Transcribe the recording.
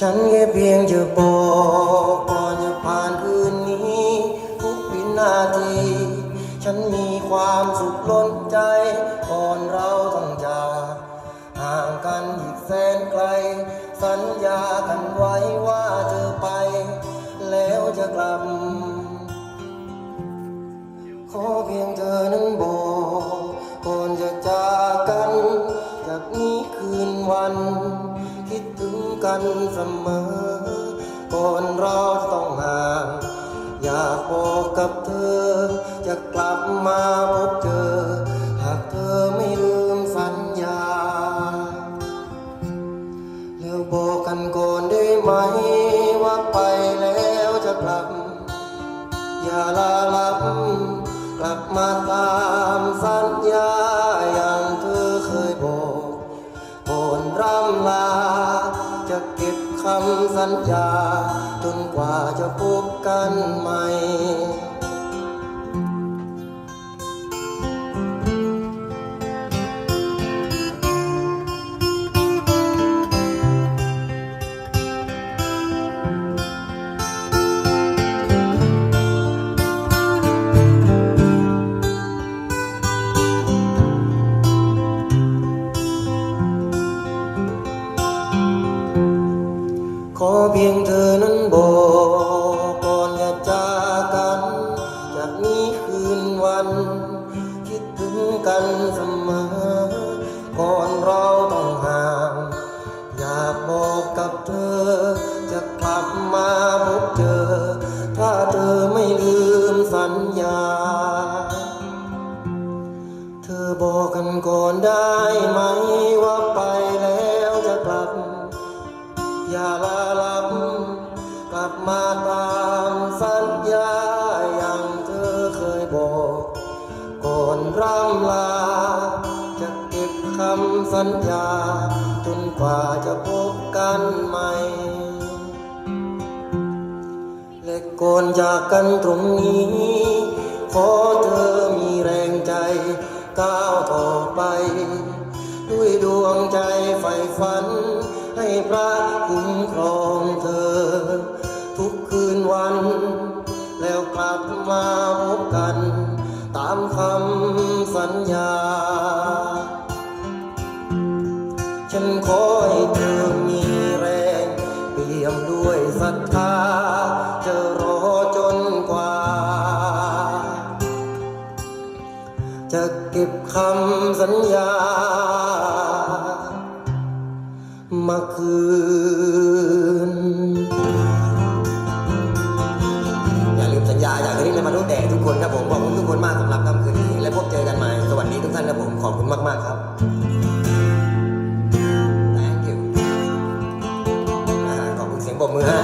ฉันแค่เพียงจะบอกก่อนจะผ่านคืนนี้ ทุกวินาที ฉันมีความสุขล้นใจก่อนเราต้องจากห่างกันอีกแสนไกล สัญญากันไว้ว่าจะไป กันเสมอ ก่อนเราต้องห่าง อยากบอกกับเธอ จะกลับมาพบเจอหากเธอไม่ลืมสัญญา แล้วบอกกันก่อนได้ไหม ว่าไปแล้วจะกลับ อย่าลาลับ กลับมาตามสัญญาำสัญญาจนกว่าจะพบกันใหม่ ขอเพียงเธอนั้นบอกก่อนอย่าจากกันจากนี้คืนวัน คิดถึงกันเสมอ ก่อนเราต้องห่าง อยากบอกกับเธอ จะกลับมาพบเจอ ถ้าเธอไม่ลืมสัญญา เธอบอกกันก่อนได้ไหมว่าไปแล้วจะกลับอย่าลา มาตามสัญญาอย่างเธอเคยบอกก่อนร่ำลา จะเก็บคำสัญญา จนกว่าจะพบกันใหม่ และก่อนจากกันตรงนี้ ขอเธอมีแรงใจ ก้าวต่อไป ด้วยดวงใจ กลับมาพบกัน ตามคำสัญญา ฉันขอให้เธอมีแรงเปี่ยมด้วยศรัทธาจะรอจนกว่า จะเก็บคำสัญญา มาคืน ยาอย่างชนี้เลมาโนแดกทุกคนครับผมขอบคุณทุกคนมากสำหรับค่ำคืนนี้และพบเจอกันใหม่สวัสดีทุกท่านครับผมขอบคุณมากมากครับ Thank you ขอบคุณเสียงปรบมือฮะ